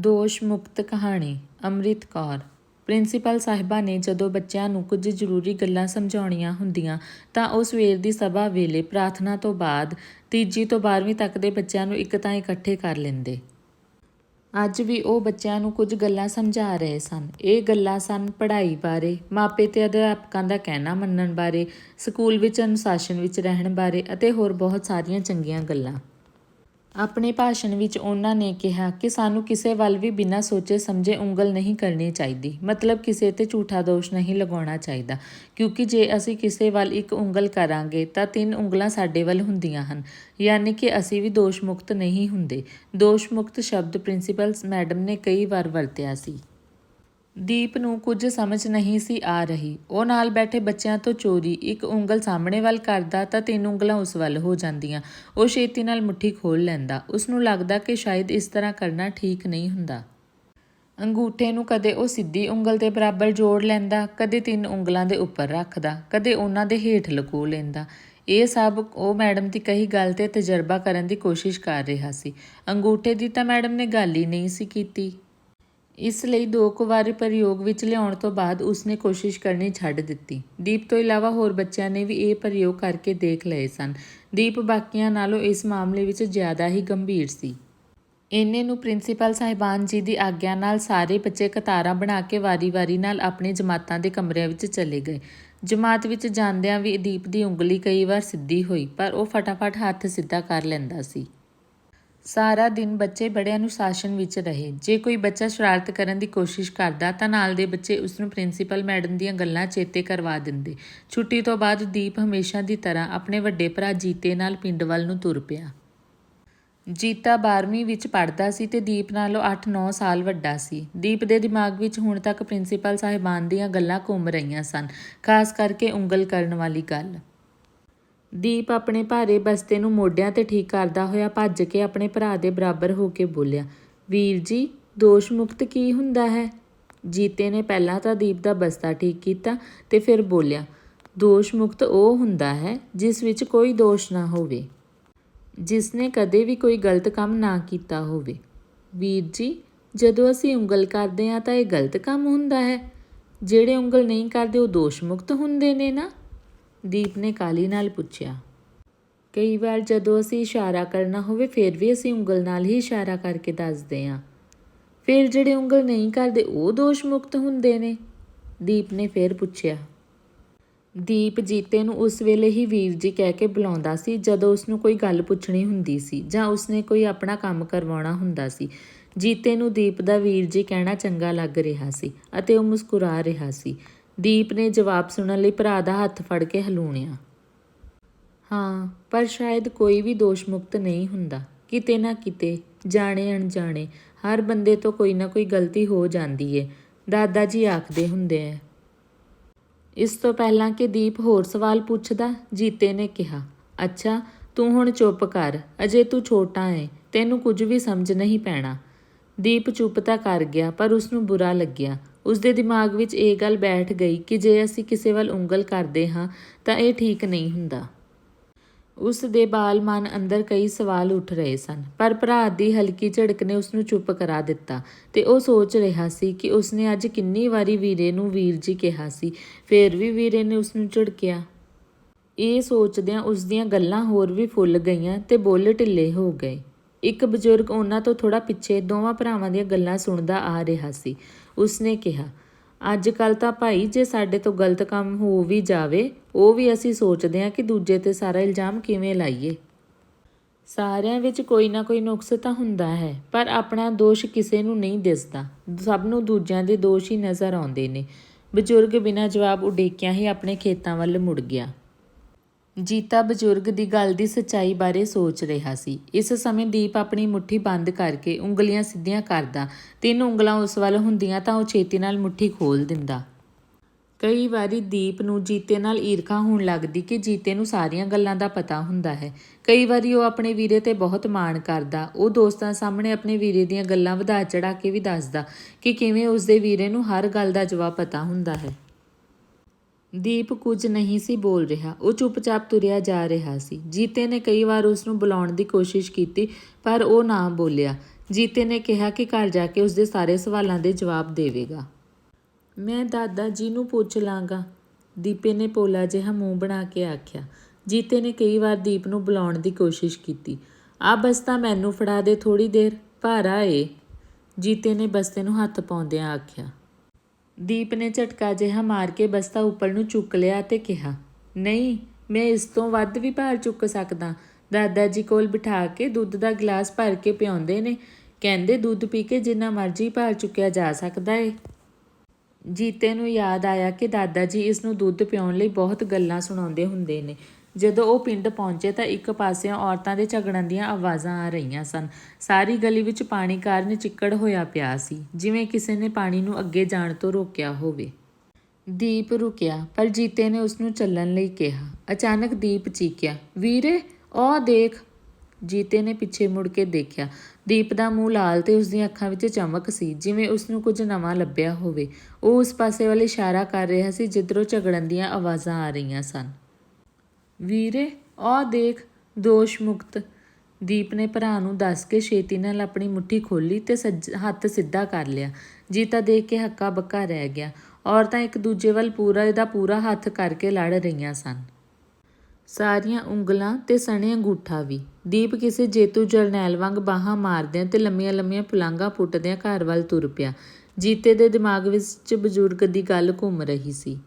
ਦੋਸ਼ ਮੁਕਤ ਕਹਾਣੀ, ਅੰਮ੍ਰਿਤ ਕੌਰ। ਪ੍ਰਿੰਸੀਪਲ ਸਾਹਿਬਾ ਨੇ ਜਦੋਂ ਬੱਚਿਆਂ ਨੂੰ ਕੁਝ ਜ਼ਰੂਰੀ ਗੱਲਾਂ ਸਮਝਾਉਣੀਆਂ ਹੁੰਦੀਆਂ, ਤਾਂ ਉਹ ਸਵੇਰ ਦੀ ਸਭਾ ਵੇਲੇ ਪ੍ਰਾਰਥਨਾ ਤੋਂ ਬਾਅਦ ਤੀਜੀ ਤੋਂ 12ਵੀਂ ਤੱਕ ਦੇ ਬੱਚਿਆਂ ਨੂੰ ਇੱਕ ਤਾਂ ਇਕੱਠੇ ਕਰ ਲੈਂਦੇ। ਅੱਜ ਵੀ ਉਹ ਬੱਚਿਆਂ ਨੂੰ ਕੁਝ ਗੱਲਾਂ ਸਮਝਾ ਰਹੇ ਸਨ। ਇਹ ਗੱਲਾਂ ਸਨ ਪੜ੍ਹਾਈ ਬਾਰੇ, ਮਾਪੇ ਤੇ ਅਧਿਆਪਕਾਂ ਦਾ ਕਹਿਣਾ ਮੰਨਣ ਬਾਰੇ, ਸਕੂਲ ਵਿੱਚ ਅਨੁਸ਼ਾਸਨ ਵਿੱਚ ਰਹਿਣ ਬਾਰੇ ਅਤੇ ਹੋਰ ਬਹੁਤ ਸਾਰੀਆਂ ਚੰਗੀਆਂ ਗੱਲਾਂ। ਆਪਣੇ ਭਾਸ਼ਣ ਵਿੱਚ ਉਹਨਾਂ ਨੇ ਕਿਹਾ ਕਿ ਸਾਨੂੰ ਕਿਸੇ ਵੱਲ ਵੀ ਬਿਨਾਂ ਸੋਚੇ ਸਮਝੇ ਉਂਗਲ ਨਹੀਂ ਕਰਨੀ ਚਾਹੀਦੀ। ਮਤਲਬ ਕਿਸੇ ਤੇ ਝੂਠਾ ਦੋਸ਼ ਨਹੀਂ ਲਗਾਉਣਾ ਚਾਹੀਦਾ। ਕਿਉਂਕਿ ਜੇ ਅਸੀਂ ਕਿਸੇ ਵੱਲ ਇੱਕ ਉਂਗਲ ਕਰਾਂਗੇ ਤਾਂ ਤਿੰਨ ਉਂਗਲਾਂ ਸਾਡੇ ਵੱਲ ਹੁੰਦੀਆਂ ਹਨ। ਯਾਨੀ ਕਿ ਅਸੀਂ ਵੀ ਦੋਸ਼ ਮੁਕਤ ਨਹੀਂ ਹੁੰਦੇ। ਦੋਸ਼ ਮੁਕਤ ਸ਼ਬਦ ਪ੍ਰਿੰਸੀਪਲ ਮੈਡਮ ਨੇ ਕਈ ਵਾਰ ਵਰਤਿਆ ਸੀ। ਦੀਪ ਨੂੰ ਕੁਝ ਸਮਝ ਨਹੀਂ ਸੀ ਆ ਰਹੀ। ਉਹ ਨਾਲ ਬੈਠੇ ਬੱਚਿਆਂ ਤੋਂ ਚੋਰੀ, ਇੱਕ ਉਂਗਲ ਸਾਹਮਣੇ ਵੱਲ ਕਰਦਾ ਤਾਂ ਤਿੰਨ ਉਂਗਲਾਂ ਉਸ ਵੱਲ ਹੋ ਜਾਂਦੀਆਂ। ਉਹ ਛੇਤੀ ਨਾਲ ਮੁੱਠੀ ਖੋਲ ਲੈਂਦਾ। ਉਸ ਨੂੰ ਲੱਗਦਾ ਕਿ ਸ਼ਾਇਦ ਇਸ ਤਰ੍ਹਾਂ ਕਰਨਾ ਠੀਕ ਨਹੀਂ ਹੁੰਦਾ। ਅੰਗੂਠੇ ਨੂੰ ਕਦੇ ਉਹ ਸਿੱਧੀ ਉਂਗਲ ਦੇ ਬਰਾਬਰ ਜੋੜ ਲੈਂਦਾ, ਕਦੇ ਤਿੰਨ ਉਂਗਲਾਂ ਦੇ ਉੱਪਰ ਰੱਖਦਾ, ਕਦੇ ਉਹਨਾਂ ਦੇ ਹੇਠ ਲਕੋ ਲੈਂਦਾ। ਇਹ ਸਭ ਉਹ ਮੈਡਮ ਦੀ ਕਹੀ ਗੱਲ ਤੇ ਤਜਰਬਾ ਕਰਨ ਦੀ ਕੋਸ਼ਿਸ਼ ਕਰ ਰਿਹਾ ਸੀ। ਅੰਗੂਠੇ ਦੀ ਤਾਂ ਮੈਡਮ ਨੇ ਗੱਲ ਹੀ ਨਹੀਂ ਸੀ ਕੀਤੀ। ਇਸ ਲਈ ਦੋ ਕੁ ਵਾਰੀ ਪ੍ਰਯੋਗ ਵਿੱਚ ਲਿਆਉਣ ਤੋਂ ਬਾਅਦ ਉਸਨੇ ਕੋਸ਼ਿਸ਼ ਕਰਨੀ ਛੱਡ ਦਿੱਤੀ। ਦੀਪ ਤੋਂ ਇਲਾਵਾ ਹੋਰ ਬੱਚਿਆਂ ਨੇ ਵੀ ਇਹ ਪ੍ਰਯੋਗ ਕਰਕੇ ਦੇਖ ਲਏ ਸਨ। ਦੀਪ ਬਾਕੀਆਂ ਨਾਲੋਂ ਇਸ ਮਾਮਲੇ ਵਿੱਚ ਜ਼ਿਆਦਾ ਹੀ ਗੰਭੀਰ ਸੀ। ਇੰਨੇ ਨੂੰ ਪ੍ਰਿੰਸੀਪਲ ਸਾਹਿਬਾਨ ਜੀ ਦੀ ਆਗਿਆ ਨਾਲ ਸਾਰੇ ਬੱਚੇ ਕਤਾਰਾਂ ਬਣਾ ਕੇ ਵਾਰੀ-ਵਾਰੀ ਨਾਲ ਆਪਣੇ ਜਮਾਤਾਂ ਦੇ ਕਮਰਿਆਂ ਵਿੱਚ ਚਲੇ ਗਏ। ਜਮਾਤ ਵਿੱਚ ਜਾਂਦਿਆਂ ਵੀ ਦੀਪ ਦੀ ਉਂਗਲੀ ਕਈ ਵਾਰ ਸਿੱਧੀ ਹੋਈ, ਪਰ ਉਹ ਫਟਾਫਟ ਹੱਥ ਸਿੱਧਾ ਕਰ ਲੈਂਦਾ ਸੀ। ਸਾਰਾ ਦਿਨ ਬੱਚੇ ਬੜੇ ਅਨੁਸ਼ਾਸਨ ਵਿੱਚ ਰਹੇ। ਜੇ ਕੋਈ ਬੱਚਾ ਸ਼ਰਾਰਤ ਕਰਨ ਦੀ ਕੋਸ਼ਿਸ਼ ਕਰਦਾ ਤਾਂ ਨਾਲ ਦੇ ਬੱਚੇ ਉਸ ਨੂੰ ਪ੍ਰਿੰਸੀਪਲ ਮੈਡਮ ਦੀਆਂ ਗੱਲਾਂ ਚੇਤੇ ਕਰਵਾ ਦਿੰਦੇ। ਛੁੱਟੀ ਤੋਂ ਬਾਅਦ ਦੀਪ ਹਮੇਸ਼ਾ ਦੀ ਤਰ੍ਹਾਂ ਆਪਣੇ ਵੱਡੇ ਭਰਾ ਜੀਤੇ ਨਾਲ ਪਿੰਡ ਵੱਲ ਨੂੰ ਤੁਰ ਪਿਆ। ਜੀਤਾ 12ਵੀਂ ਵਿੱਚ ਪੜ੍ਹਦਾ ਸੀ ਤੇ ਦੀਪ ਨਾਲੋਂ 8-9 ਸਾਲ ਵੱਡਾ ਸੀ। ਦੀਪ ਦੇ ਦਿਮਾਗ ਵਿੱਚ ਹੁਣ ਤੱਕ ਪ੍ਰਿੰਸੀਪਲ ਸਾਹਿਬਾਨ ਦੀਆਂ ਗੱਲਾਂ ਘੁੰਮ ਰਹੀਆਂ ਸਨ, ਖਾਸ ਕਰਕੇ ਉਂਗਲ ਕਰਨ ਵਾਲੀ ਗੱਲ। ਦੀਪ ਆਪਣੇ ਭਾਰੇ ਬਸਤੇ ਨੂੰ ਮੋਢਿਆਂ ਤੇ ਠੀਕ ਕਰਦਾ ਹੋਇਆ ਭੱਜ ਕੇ ਆਪਣੇ ਭਰਾ ਦੇ ਬਰਾਬਰ ਹੋ ਕੇ ਬੋਲਿਆ, ਵੀਰ ਜੀ, ਦੋਸ਼ ਮੁਕਤ ਕੀ ਹੁੰਦਾ ਹੈ? ਜੀਤੇ ਨੇ ਪਹਿਲਾਂ ਤਾਂ ਦੀਪ ਦਾ ਬਸਤਾ ਠੀਕ ਕੀਤਾ ਤੇ ਫਿਰ ਬੋਲਿਆ, ਦੋਸ਼ ਮੁਕਤ ਉਹ ਹੁੰਦਾ ਹੈ ਜਿਸ ਵਿੱਚ ਕੋਈ ਦੋਸ਼ ਨਾ ਹੋਵੇ, ਜਿਸ ਨੇ ਕਦੇ ਵੀ ਕੋਈ ਗਲਤ ਕੰਮ ਨਾ ਕੀਤਾ ਹੋਵੇ। ਵੀਰ ਜੀ, ਜਦੋਂ ਅਸੀਂ ਉਂਗਲ ਕਰਦੇ ਹਾਂ ਤਾਂ ਇਹ ਗਲਤ ਕੰਮ ਹੁੰਦਾ ਹੈ। ਜਿਹੜੇ ਉਂਗਲ ਨਹੀਂ ਕਰਦੇ ਉਹ ਦੋਸ਼ ਮੁਕਤ ਹੁੰਦੇ ਨੇ ਨਾ। ਦੀਪ ਨੇ ਕਾਲੀ ਨਾਲ ਪੁੱਛਿਆ, ਕਈ ਵਾਰ ਜਦੋਂ ਅਸੀਂ ਇਸ਼ਾਰਾ ਕਰਨਾ ਹੋਵੇ, ਫਿਰ ਵੀ ਅਸੀਂ ਉਂਗਲ ਨਾਲ ਹੀ ਇਸ਼ਾਰਾ ਕਰਕੇ ਦੱਸਦੇ ਹਾਂ। ਫਿਰ ਜਿਹੜੇ ਉਂਗਲ ਨਹੀਂ ਕਰਦੇ, ਉਹ ਦੋਸ਼ ਮੁਕਤ ਹੁੰਦੇ ਨੇ। ਦੀਪ ਨੇ ਫਿਰ ਪੁੱਛਿਆ, ਦੀਪ ਜੀਤੇ ਨੂੰ ਉਸ ਵੇਲੇ ਹੀ ਵੀਰ ਜੀ ਕਹਿ ਕੇ ਬੁਲਾਉਂਦਾ ਸੀ, ਜਦੋਂ ਉਸ ਨੂੰ ਕੋਈ ਗੱਲ ਪੁੱਛਣੀ ਹੁੰਦੀ ਸੀ, ਜਾਂ ਉਸਨੇ ਕੋਈ ਆਪਣਾ ਕੰਮ ਕਰਵਾਉਣਾ ਹੁੰਦਾ ਸੀ। ਜੀਤੇ ਨੂੰ ਦੀਪ ਦਾ ਵੀਰ ਜੀ ਕਹਿਣਾ ਚੰਗਾ ਲੱਗ ਰਿਹਾ ਸੀ, ਅਤੇ ਉਹ ਮੁਸਕਰਾ ਰਿਹਾ ਸੀ। ਦੀਪ ਨੇ ਜਵਾਬ ਸੁਣਨ ਲਈ ਭਰਾ ਦਾ ਹੱਥ ਫੜ ਕੇ ਹਲੂਣਿਆ। ਹਾਂ, ਪਰ ਸ਼ਾਇਦ ਕੋਈ ਵੀ ਦੋਸ਼ ਮੁਕਤ ਨਹੀਂ ਹੁੰਦਾ। ਕਿਤੇ ਨਾ ਕਿਤੇ, ਜਾਣੇ ਅਣਜਾਣੇ, ਹਰ ਬੰਦੇ ਤੋਂ ਕੋਈ ਨਾ ਕੋਈ ਗਲਤੀ ਹੋ ਜਾਂਦੀ ਏ, ਦਾਦਾ ਜੀ ਆਖਦੇ ਹੁੰਦੇ ਐ। ਇਸ ਤੋਂ ਪਹਿਲਾਂ ਕਿ ਦੀਪ ਹੋਰ ਸਵਾਲ ਪੁੱਛਦਾ, ਜੀਤੇ ਨੇ ਕਿਹਾ, ਅੱਛਾ, ਤੂੰ ਹੁਣ ਚੁੱਪ ਕਰ, ਅਜੇ ਤੂੰ ਛੋਟਾ ਏ, ਤੈਨੂੰ ਕੁਝ ਵੀ ਸਮਝ ਨਹੀਂ ਪੈਣਾ। ਦੀਪ ਚੁੱਪ ਤਾਂ ਕਰ ਗਿਆ, ਪਰ ਉਸ ਨੂੰ ਬੁਰਾ ਲੱਗਿਆ। ਉਸਦੇ ਦਿਮਾਗ ਵਿੱਚ ਇਹ ਗੱਲ ਬੈਠ ਗਈ ਕਿ ਜੇ ਅਸੀਂ ਕਿਸੇ ਵੱਲ ਉਂਗਲ ਕਰਦੇ ਹਾਂ, ਤਾਂ ਇਹ ਠੀਕ ਨਹੀਂ ਹੁੰਦਾ। ਉਸ ਦੇ ਬਾਲ ਮਨ ਅੰਦਰ ਕਈ ਸਵਾਲ ਉੱਠ ਰਹੇ ਸਨ, ਪਰ ਭਰਾ ਦੀ ਹਲਕੀ ਝੜਕ ਨੇ ਉਸ ਨੂੰ ਚੁੱਪ ਕਰਾ ਦਿੱਤਾ ਤੇ ਉਹ ਸੋਚ ਰਿਹਾ ਸੀ ਕਿ ਉਸਨੇ ਅੱਜ ਕਿੰਨੀ ਵਾਰੀ ਵੀਰੇ ਨੂੰ ਵੀਰ ਜੀ ਕਿਹਾ ਸੀ, ਫੇਰ ਵੀ ਵੀਰੇ ਨੇ ਉਸ ਨੂੰ ਝੜਕਿਆ। ਇਹ ਸੋਚਦਿਆਂ ਉਸ ਦੀਆਂ ਗੱਲਾਂ ਹੋਰ ਵੀ ਫੁੱਲ ਗਈਆਂ ਤੇ ਬੋਲ ਢਿੱਲੇ ਹੋ ਗਏ। ਇੱਕ ਬਜ਼ੁਰਗ ਉਹਨਾਂ ਤੋਂ ਥੋੜਾ ਪਿੱਛੇ ਦੋਵਾਂ ਭਰਾਵਾਂ ਦੀਆਂ ਗੱਲਾਂ ਸੁਣਦਾ ਆ ਰਿਹਾ ਸੀ। ਉਸਨੇ ਕਿਹਾ ਅੱਜ ਕੱਲ ਤਾਂ ਭਾਈ, ਜੇ ਸਾਡੇ ਤੋਂ ਗਲਤ ਕੰਮ ਹੋ ਵੀ ਜਾਵੇ, ਉਹ ਵੀ ਅਸੀਂ ਸੋਚਦੇ ਹਾਂ ਕਿ ਦੂਜੇ ਤੇ ਸਾਰਾ ਇਲਜ਼ਾਮ ਕਿਵੇਂ ਲਾਈਏ। ਸਾਰਿਆਂ ਵਿੱਚ ਕੋਈ ਨਾ ਕੋਈ ਨੁਕਸ ਤਾਂ ਹੁੰਦਾ ਹੈ, ਪਰ ਆਪਣਾ ਦੋਸ਼ ਕਿਸੇ ਨੂੰ ਨਹੀਂ ਦਿਸਦਾ। ਸਭ ਨੂੰ ਦੂਜਿਆਂ ਦੇ ਦੋਸ਼ ਹੀ ਨਜ਼ਰ ਆਉਂਦੇ ਨੇ। ਬਜ਼ੁਰਗ ਬਿਨਾਂ ਜਵਾਬ ਉਡੀਕਿਆਂ ਹੀ ਆਪਣੇ ਖੇਤਾਂ ਵੱਲ ਮੁੜ ਗਿਆ। ਜੀਤਾ ਬਜ਼ੁਰਗ ਦੀ ਗੱਲ ਦੀ ਸੱਚਾਈ ਬਾਰੇ ਸੋਚ ਰਿਹਾ ਸੀ। ਇਸ ਸਮੇਂ ਦੀਪ ਆਪਣੀ ਮੁੱਠੀ ਬੰਦ ਕਰਕੇ ਉਂਗਲੀਆਂ ਸਿੱਧੀਆਂ ਕਰਦਾ। ਤਿੰਨ ਉਂਗਲਾਂ ਉਸ ਵੱਲ ਹੁੰਦੀਆਂ ਤਾਂ ਉਹ ਛੇਤੀ ਨਾਲ ਮੁੱਠੀ ਖੋਲ ਦਿੰਦਾ। ਕਈ ਵਾਰੀ ਦੀਪ ਨੂੰ ਜੀਤੇ ਨਾਲ ਈਰਖਾ ਹੋਣ ਲੱਗਦੀ ਕਿ ਜੀਤੇ ਨੂੰ ਸਾਰੀਆਂ ਗੱਲਾਂ ਦਾ ਪਤਾ ਹੁੰਦਾ ਹੈ। ਕਈ ਵਾਰੀ ਉਹ ਆਪਣੇ ਵੀਰੇ ਤੇ ਬਹੁਤ ਮਾਣ ਕਰਦਾ। ਉਹ ਦੋਸਤਾਂ ਸਾਹਮਣੇ ਆਪਣੇ ਵੀਰੇ ਦੀਆਂ ਗੱਲਾਂ ਵਧਾ ਚੜਾ ਕੇ ਵੀ ਦੱਸਦਾ ਕਿ ਕਿਵੇਂ ਉਸ ਦੇ ਵੀਰੇ ਨੂੰ ਹਰ ਗੱਲ ਦਾ ਜਵਾਬ ਪਤਾ ਹੁੰਦਾ ਹੈ। ਦੀਪ ਕੁਝ ਨਹੀਂ ਸੀ ਬੋਲ ਰਿਹਾ। ਉਹ ਚੁੱਪਚਾਪ ਤੁਰਿਆ ਜਾ ਰਿਹਾ ਸੀ। ਜੀਤੇ ਨੇ ਕਈ ਵਾਰ ਉਸ ਨੂੰ ਬੁਲਾਉਣ ਦੀ ਕੋਸ਼ਿਸ਼ ਕੀਤੀ, ਪਰ ਉਹ ਨਾ ਬੋਲਿਆ। ਜੀਤੇ ਨੇ ਕਿਹਾ ਕਿ ਘਰ ਜਾ ਕੇ ਉਸਦੇ ਸਾਰੇ ਸਵਾਲਾਂ ਦੇ ਜਵਾਬ ਦੇਵੇਗਾ। ਮੈਂ ਦਾਦਾ ਜੀ ਨੂੰ ਪੁੱਛ ਲਾਂਗਾ, ਦੀਪੇ ਨੇ ਪੋਲਾ ਜਿਹਾ ਮੂੰਹ ਬਣਾ ਕੇ ਆਖਿਆ। ਜੀਤੇ ਨੇ ਕਈ ਵਾਰ ਦੀਪ ਨੂੰ ਬੁਲਾਉਣ ਦੀ ਕੋਸ਼ਿਸ਼ ਕੀਤੀ। ਆ ਬਸਤਾ ਮੈਨੂੰ ਫੜਾ ਦੇ ਥੋੜੀ ਦੇਰ, ਭਾਰਾ ਏ, ਜੀਤੇ ਨੇ ਬਸਤੇ ਨੂੰ ਹੱਥ ਪਾਉਂਦਿਆਂ ਆਖਿਆ। ਦੀਪ ਨੇ ਝਟਕਾ ਜਿਹਾ ਮਾਰ ਕੇ ਬਸਤਾ ਉੱਪਰ ਨੂੰ ਚੁੱਕ ਲਿਆ ਤੇ ਕਿਹਾ, ਨਹੀਂ, ਮੈਂ ਇਸ ਤੋਂ ਵੱਧ ਵੀ ਭਾਰ ਚੁੱਕ ਸਕਦਾ। ਦਾਦਾ ਜੀ ਕੋਲ ਬਿਠਾ ਕੇ ਦੁੱਧ ਦਾ ਗਲਾਸ ਭਰ ਕੇ ਪਿਆਉਂਦੇ ਨੇ। ਕਹਿੰਦੇ, ਦੁੱਧ ਪੀ ਕੇ ਜਿੰਨਾ ਮਰਜ਼ੀ ਭਾਰ ਚੁੱਕਿਆ ਜਾ ਸਕਦਾ ਏ। ਜੀਤੇ ਨੂੰ ਯਾਦ ਆਇਆ ਕਿ ਦਾਦਾ ਜੀ ਇਸ ਨੂੰ ਦੁੱਧ ਪਿਉਣ ਲਈ ਬਹੁਤ ਗੱਲਾਂ ਸੁਣਾਉਂਦੇ ਹੁੰਦੇ ਨੇ। ਜਦੋਂ ਉਹ ਪਿੰਡ ਪਹੁੰਚੇ ਤਾਂ ਇੱਕ ਪਾਸਿਓਂ ਔਰਤਾਂ ਦੇ ਝਗੜਨ ਦੀਆਂ ਆਵਾਜ਼ਾਂ ਆ ਰਹੀਆਂ ਸਨ। ਸਾਰੀ ਗਲੀ ਵਿੱਚ ਪਾਣੀ ਕਾਰਨ ਚਿੱਕੜ ਹੋਇਆ ਪਿਆ ਸੀ, ਜਿਵੇਂ ਕਿਸੇ ਨੇ ਪਾਣੀ ਨੂੰ ਅੱਗੇ ਜਾਣ ਤੋਂ ਰੋਕਿਆ ਹੋਵੇ। ਦੀਪ ਰੁਕਿਆ, ਪਰ ਜੀਤੇ ਨੇ ਉਸ ਨੂੰ ਚੱਲਣ ਲਈ ਕਿਹਾ। ਅਚਾਨਕ ਦੀਪ ਚੀਕਿਆ, ਵੀਰੇ ਉਹ ਦੇਖ। ਜੀਤੇ ਨੇ ਪਿੱਛੇ ਮੁੜ ਕੇ ਦੇਖਿਆ। ਦੀਪ ਦਾ ਮੂੰਹ ਲਾਲ ਤੇ ਉਸ ਦੀਆਂ ਅੱਖਾਂ ਵਿੱਚ ਚਮਕ ਸੀ, ਜਿਵੇਂ ਉਸ ਨੂੰ ਕੁਝ ਨਵਾਂ ਲੱਭਿਆ ਹੋਵੇ। ਉਹ ਉਸ ਪਾਸੇ ਵੱਲ ਇਸ਼ਾਰਾ ਕਰ ਰਿਹਾ ਸੀ, ਜਿੱਧਰੋਂ ਝਗੜਨ ਦੀਆਂ ਆਵਾਜ਼ਾਂ ਆ ਰਹੀਆਂ ਸਨ। ਵੀਰੇ ਉਹ ਦੇਖ, ਦੋਸ਼ ਮੁਕਤ। ਦੀਪ ਨੇ ਭਰਾ ਨੂੰ ਦੱਸ ਕੇ ਛੇਤੀ ਨਾਲ ਆਪਣੀ ਮੁੱਠੀ ਖੋਲੀ ਤੇ ਸੱਜ- ਹੱਥ ਸਿੱਧਾ ਕਰ ਲਿਆ। ਜੀਤਾ ਦੇਖ ਕੇ ਹੱਕਾ ਬੱਕਾ ਰਹਿ ਗਿਆ। ਔਰਤਾਂ ਇੱਕ ਦੂਜੇ ਵੱਲ ਪੂਰਾ, ਇਹਦਾ ਪੂਰਾ ਹੱਥ ਕਰਕੇ ਲੜ ਰਹੀਆਂ ਸਨ। ਸਾਰੀਆਂ ਉਂਗਲਾਂ ਤੇ ਸਣੇ ਅੰਗੂਠਾ ਵੀ। ਦੀਪ ਕਿਸੇ ਜੇਤੂ ਜਰਨੈਲ ਵਾਂਗ ਬਾਹਾਂ ਮਾਰਦਿਆਂ ਤੇ ਲੰਮੀਆਂ ਲੰਮੀਆਂ ਪੁਲਾਂਘਾਂ ਪੁੱਟਦਿਆਂ ਘਰ ਵੱਲ ਤੁਰ ਪਿਆ। ਜੀਤੇ ਦੇ ਦਿਮਾਗ ਵਿੱਚ ਬਜ਼ੁਰਗ ਦੀ ਗੱਲ ਘੁੰਮ ਰਹੀ ਸੀ।